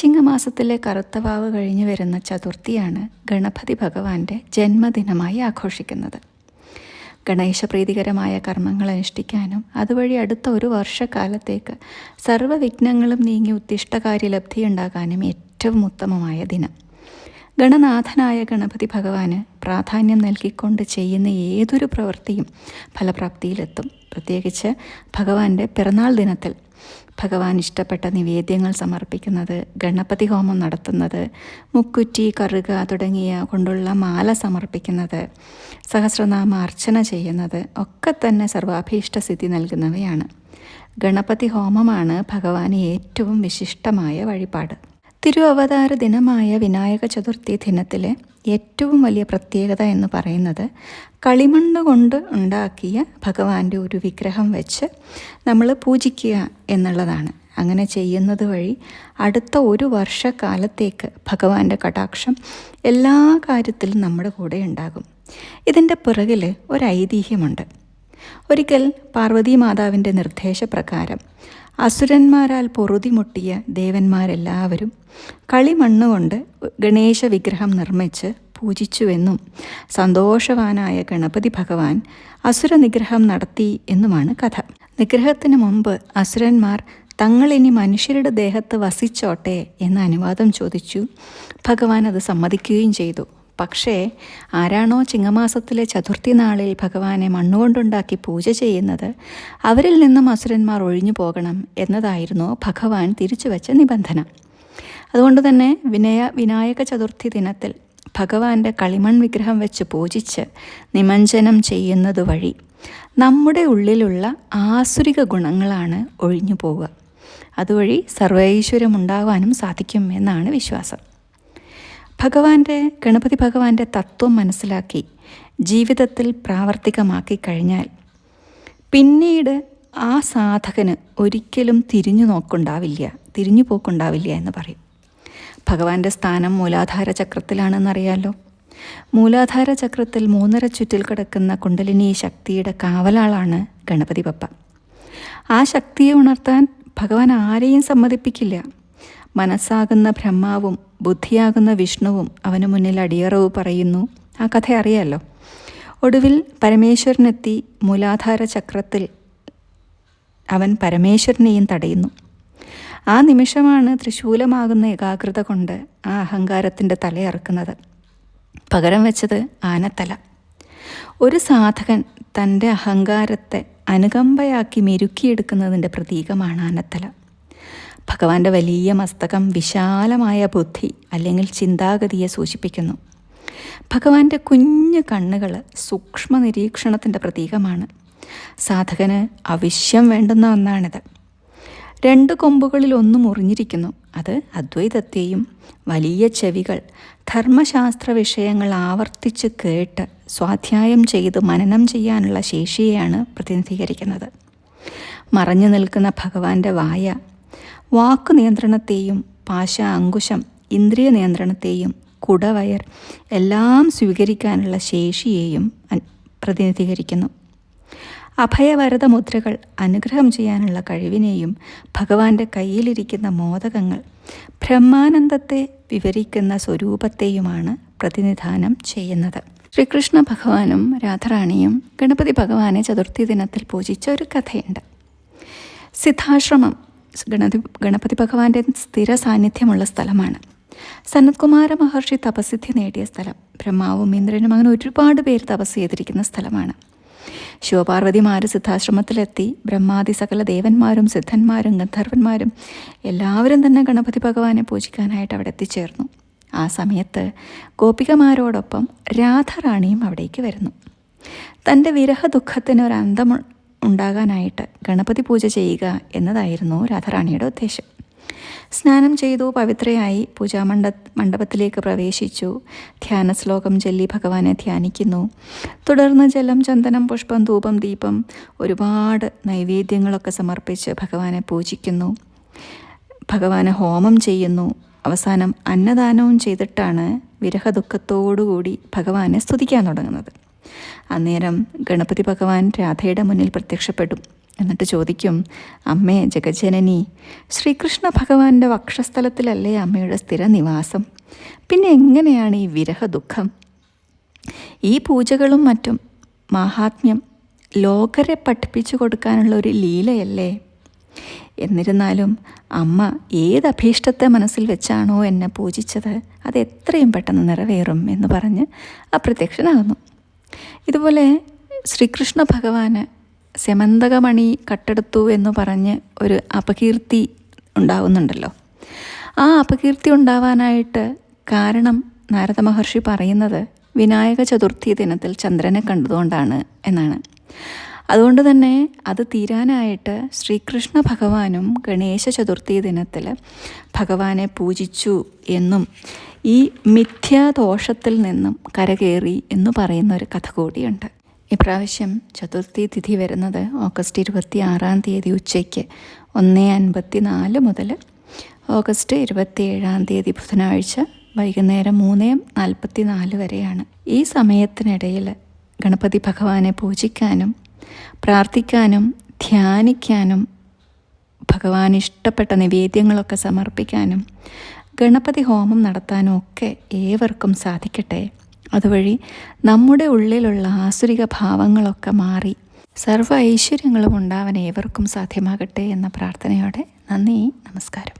ചിങ്ങമാസത്തിലെ കറുത്തവാവ് കഴിഞ്ഞു വരുന്ന ചതുർത്ഥിയാണ് ഗണപതി ഭഗവാന്റെ ജന്മദിനമായി ആഘോഷിക്കുന്നത്. ഗണേശപ്രീതികരമായ കർമ്മങ്ങൾ അനുഷ്ഠിക്കാനും അതുവഴി അടുത്ത ഒരു വർഷക്കാലത്തേക്ക് സർവവിഘ്നങ്ങളും നീങ്ങി ഉത്തിഷ്ടകാര്യലബ്ധി ഉണ്ടാകാനും ഏറ്റവും ഉത്തമമായ ദിനം. ഗണനാഥനായ ഗണപതി ഭഗവാന് പ്രാധാന്യം നൽകിക്കൊണ്ട് ചെയ്യുന്ന ഏതൊരു പ്രവൃത്തിയും ഫലപ്രാപ്തിയിലെത്തും. പ്രത്യേകിച്ച് ഭഗവാന്റെ പിറന്നാൾ ദിനത്തിൽ ഭഗവാൻ ഇഷ്ടപ്പെട്ട നിവേദ്യങ്ങൾ സമർപ്പിക്കുന്നത് ഗണപതി ഹോമം നടത്തുന്നത് മുക്കുറ്റി കറുക തുടങ്ങിയ കൊണ്ടുള്ള മാല സമർപ്പിക്കുന്നത് സഹസ്രനാമ അർച്ചന ചെയ്യുന്നത് ഒക്കെ തന്നെ സർവാഭീഷ്ട സ്ഥിതി നൽകുന്നവയാണ്. ഗണപതി ഹോമമാണ് ഭഗവാന് ഏറ്റവും വിശിഷ്ടമായ വഴിപാട്. തിരുവവതാര ദിനമായ വിനായക ചതുർത്ഥി ദിനത്തിലെ ഏറ്റവും വലിയ പ്രത്യേകത എന്ന് പറയുന്നത് കളിമണ്ണ് കൊണ്ട് ഉണ്ടാക്കിയ ഭഗവാന്റെ ഒരു വിഗ്രഹം വെച്ച് നമ്മൾ പൂജിക്കുക എന്നുള്ളതാണ്. അങ്ങനെ ചെയ്യുന്നത് വഴി അടുത്ത ഒരു വർഷക്കാലത്തേക്ക് ഭഗവാന്റെ കടാക്ഷം എല്ലാ കാര്യത്തിലും നമ്മുടെ കൂടെ ഉണ്ടാകും. ഇതിന്റെ പിറകിൽ ഒരു ഐതിഹ്യമുണ്ട്. ഒരിക്കൽ പാർവതി മാതാവിന്റെ നിർദ്ദേശപ്രകാരം അസുരന്മാരാൽ പൊറുതിമുട്ടിയ ദേവന്മാരെല്ലാവരും കളിമണ്ണുകൊണ്ട് ഗണേശ വിഗ്രഹം നിർമ്മിച്ച് പൂജിച്ചുവെന്നും സന്തോഷവാനായ ഗണപതി ഭഗവാൻ അസുര നിഗ്രഹം നടത്തി എന്നുമാണ് കഥ. നിഗ്രഹത്തിന് മുമ്പ് അസുരന്മാർ തങ്ങളിനി മനുഷ്യരുടെ ദേഹത്ത് വസിച്ചോട്ടെ എന്ന അനുവാദം ചോദിച്ചു. ഭഗവാൻ അത് സമ്മതിക്കുകയും ചെയ്തു. പക്ഷേ ആരാണോ ചിങ്ങമാസത്തിലെ ചതുർത്ഥി നാളിൽ ഭഗവാനെ മണ്ണുകൊണ്ടുണ്ടാക്കി പൂജ ചെയ്യുന്നത് അവരിൽ നിന്നും അസുരന്മാർ ഒഴിഞ്ഞു പോകണം എന്നതായിരുന്നു ഭഗവാൻ തിരിച്ചു വെച്ച നിബന്ധന. അതുകൊണ്ട് തന്നെ വിനയ വിനായക ചതുർത്ഥി ദിനത്തിൽ ഭഗവാന്റെ കളിമൺ വിഗ്രഹം വെച്ച് പൂജിച്ച് നിമഞ്ജനം ചെയ്യുന്നതുവഴി നമ്മുടെ ഉള്ളിലുള്ള ആസുരിക ഗുണങ്ങളാണ് ഒഴിഞ്ഞു പോവുക. അതുവഴി സർവൈശ്വര്യമുണ്ടാകാനും സാധിക്കും എന്നാണ് വിശ്വാസം. ഭഗവാന്റെ ഗണപതി ഭഗവാന്റെ തത്വം മനസ്സിലാക്കി ജീവിതത്തിൽ പ്രാവർത്തികമാക്കി കഴിഞ്ഞാൽ പിന്നീട് ആ സാധകന് ഒരിക്കലും തിരിഞ്ഞു നോക്കുണ്ടാവില്ല തിരിഞ്ഞു പോക്കുണ്ടാവില്ല എന്ന് പറയും. ഭഗവാന്റെ സ്ഥാനം മൂലാധാര ചക്രത്തിലാണെന്നറിയാലോ? മൂലാധാര ചക്രത്തിൽ മൂന്നര ചുറ്റിൽ കിടക്കുന്ന കുണ്ടലിനി ശക്തിയുടെ കാവലാളാണ് ഗണപതി പപ്പ. ആ ശക്തിയെ ഉണർത്താൻ ഭഗവാൻ ആരെയും സമ്മതിപ്പിക്കില്ല. മനസ്സാകുന്ന ബ്രഹ്മാവും ബുദ്ധിയാകുന്ന വിഷ്ണുവും അവന് മുന്നിൽ അടിയറവ് പറയുന്നു. ആ കഥ അറിയാലോ? ഒടുവിൽ പരമേശ്വരനെത്തി മൂലാധാര ചക്രത്തിൽ അവൻ പരമേശ്വരനെയും തടയുന്നു. ആ നിമിഷമാണ് തൃശൂലമാകുന്ന ഏകാഗ്രത കൊണ്ട് ആ അഹങ്കാരത്തിന്റെ തലയിറക്കുന്നത് പകരം വെച്ചത് ആനത്തല. ഒരു സാധകൻ തന്റെ അഹങ്കാരത്തെ അനുകമ്പയാക്കി മെരുക്കിയെടുക്കുന്നതിന്റെ പ്രതീകമാണ് ആനത്തല. ഭഗവാന്റെ വലിയ മസ്തകം വിശാലമായ ബുദ്ധി അല്ലെങ്കിൽ ചിന്താഗതിയെ സൂചിപ്പിക്കുന്നു. ഭഗവാന്റെ കുഞ്ഞു കണ്ണുകൾ സൂക്ഷ്മ നിരീക്ഷണത്തിന്റെ പ്രതീകമാണ്. സാധകന് അവശ്യം വേണ്ടുന്ന ഒന്നാണിത്. രണ്ട് കൊമ്പുകളിൽ ഒന്ന് മുറിഞ്ഞിരിക്കുന്നു. അത് അദ്വൈതത്തെയും വലിയ ചെവികൾ ധർമ്മശാസ്ത്ര വിഷയങ്ങൾ ആവർത്തിച്ച് കേട്ട് സ്വാധ്യായം ചെയ്ത് മനനം ചെയ്യാനുള്ള ശേഷിയെയാണ് പ്രതിനിധീകരിക്കുന്നത്. മറഞ്ഞു നിൽക്കുന്ന ഭഗവാന്റെ വായ വാക്കു നിയന്ത്രണത്തെയും പാശ അങ്കുശം ഇന്ദ്രിയ നിയന്ത്രണത്തെയും കുടവയർ എല്ലാം സ്വീകരിക്കാനുള്ള ശേഷിയെയും പ്രതിനിധീകരിക്കുന്നു. അഭയവരത മുദ്രകൾ അനുഗ്രഹം ചെയ്യാനുള്ള കഴിവിനെയും ഭഗവാന്റെ കയ്യിലിരിക്കുന്ന മോദകങ്ങൾ ബ്രഹ്മാനന്ദത്തെ വിവരിക്കുന്ന സ്വരൂപത്തെയുമാണ് പ്രതിനിധാനം ചെയ്യുന്നത്. ശ്രീകൃഷ്ണ ഭഗവാനും രാധാറാണിയും ഗണപതി ഭഗവാനെ ചതുർത്ഥി ദിനത്തിൽ പൂജിച്ച ഒരു കഥയുണ്ട്. സിദ്ധാശ്രമം ഗണപതി ഗണപതി ഭഗവാന്റെ സ്ഥിര സാന്നിധ്യമുള്ള സ്ഥലമാണ്. സനത്കുമാര മഹർഷി തപസിദ്ധി നേടിയ സ്ഥലം. ബ്രഹ്മാവും ഇന്ദ്രനും അങ്ങനെ ഒരുപാട് പേര് തപസ് ചെയ്തിരിക്കുന്ന സ്ഥലമാണ്. ശിവപാർവതിമാർ സിദ്ധാശ്രമത്തിലെത്തി. ബ്രഹ്മാദി സകല ദേവന്മാരും സിദ്ധന്മാരും ഗന്ധർവന്മാരും എല്ലാവരും തന്നെ ഗണപതി ഭഗവാനെ പൂജിക്കാനായിട്ട് അവിടെ എത്തിച്ചേർന്നു. ആ സമയത്ത് ഗോപികമാരോടൊപ്പം രാധാറാണിയും അവിടേക്ക് വരുന്നു. തന്റെ വിരഹ ദുഃഖത്തിന് ഒരു ഉണ്ടാകാനായിട്ട് ഗണപതി പൂജ ചെയ്യുക എന്നതായിരുന്നു രാധാറാണിയുടെ ഉദ്ദേശം. സ്നാനം ചെയ്തു പവിത്രയായി പൂജാമണ്ഡ മണ്ഡപത്തിലേക്ക് പ്രവേശിച്ചു. ധ്യാന ശ്ലോകം ചൊല്ലി ഭഗവാനെ ധ്യാനിക്കുന്നു. തുടർന്ന് ജലം ചന്ദനം പുഷ്പം ധൂപം ദീപം ഒരുപാട് നൈവേദ്യങ്ങളൊക്കെ സമർപ്പിച്ച് ഭഗവാനെ പൂജിക്കുന്നു. ഭഗവാന് ഹോമം ചെയ്യുന്നു. അവസാനം അന്നദാനവും ചെയ്തിട്ടാണ് വിരഹദുഃഖത്തോടുകൂടി ഭഗവാനെ സ്തുതിക്കാൻ തുടങ്ങുന്നത്. അന്നേരം ഗണപതി ഭഗവാൻ രാധയുടെ മുന്നിൽ പ്രത്യക്ഷപ്പെടും എന്നിട്ട് ചോദിക്കും അമ്മേ ജഗജനനി ശ്രീകൃഷ്ണ ഭഗവാന്റെ വക്ഷസ്ഥലത്തിലല്ലേ അമ്മയുടെ സ്ഥിരനിവാസം? പിന്നെ എങ്ങനെയാണ് ഈ വിരഹ ദുഃഖം ഈ പൂജകളും മറ്റും മാഹാത്മ്യം ലോകരെ പഠിപ്പിച്ചു കൊടുക്കാനുള്ള ഒരു ലീലയല്ലേ? എന്നിരുന്നാലും അമ്മ ഏത് അഭീഷ്ടത്തെ മനസ്സിൽ വെച്ചാണോ എന്നെ പൂജിച്ചത് അത് എത്രയും പെട്ടെന്ന് നിറവേറും എന്ന് പറഞ്ഞ് അപ്രത്യക്ഷനാകുന്നു. ഇതുപോലെ ശ്രീകൃഷ്ണ ഭഗവാന് സെമന്തകമണി കട്ടെടുത്തു എന്ന് പറഞ്ഞ് ഒരു അപകീർത്തി ഉണ്ടാവുന്നുണ്ടല്ലോ. ആ അപകീർത്തി ഉണ്ടാവാനായിട്ട് കാരണം നാരദ മഹർഷി പറയുന്നത് വിനായക ചതുർത്ഥി ദിനത്തിൽ ചന്ദ്രനെ കണ്ടതുകൊണ്ടാണ് എന്നാണ്. അതുകൊണ്ട് തന്നെ അത് തീരാനായിട്ട് ശ്രീകൃഷ്ണ ഭഗവാനും ഗണേശ ചതുർത്ഥി ദിനത്തിൽ ഭഗവാനെ പൂജിച്ചു എന്നും ഈ മിഥ്യാദോഷത്തിൽ നിന്നും കരകയറി എന്ന് പറയുന്ന ഒരു കഥ കൂടിയുണ്ട്. ഇപ്രാവശ്യം ചതുർത്ഥി തിഥി വരുന്നത് ഓഗസ്റ്റ് ഇരുപത്തി ആറാം തീയതി ഉച്ചയ്ക്ക് ഒന്ന് അൻപത്തി നാല് മുതൽ ഓഗസ്റ്റ് ഇരുപത്തി ഏഴാം തീയതി ബുധനാഴ്ച വൈകുന്നേരം മൂന്ന് നാൽപ്പത്തി നാല് വരെയാണ്. ഈ സമയത്തിനിടയിൽ ഗണപതി ഭഗവാനെ പൂജിക്കാനും പ്രാർത്ഥിക്കാനും ധ്യാനിക്കാനും ഭഗവാൻ ഇഷ്ടപ്പെട്ട നിവേദ്യങ്ങളൊക്കെ സമർപ്പിക്കാനും ഗണപതി ഹോമം നടത്താനും ഒക്കെ ഏവർക്കും സാധിക്കട്ടെ. അതുവഴി നമ്മുടെ ഉള്ളിലുള്ള ആസുരിക ഭാവങ്ങളൊക്കെ മാറി സർവ ഐശ്വര്യങ്ങളും ഉണ്ടാവാൻ ഏവർക്കും സാധ്യമാകട്ടെ എന്ന പ്രാർത്ഥനയോടെ നന്ദി നമസ്കാരം.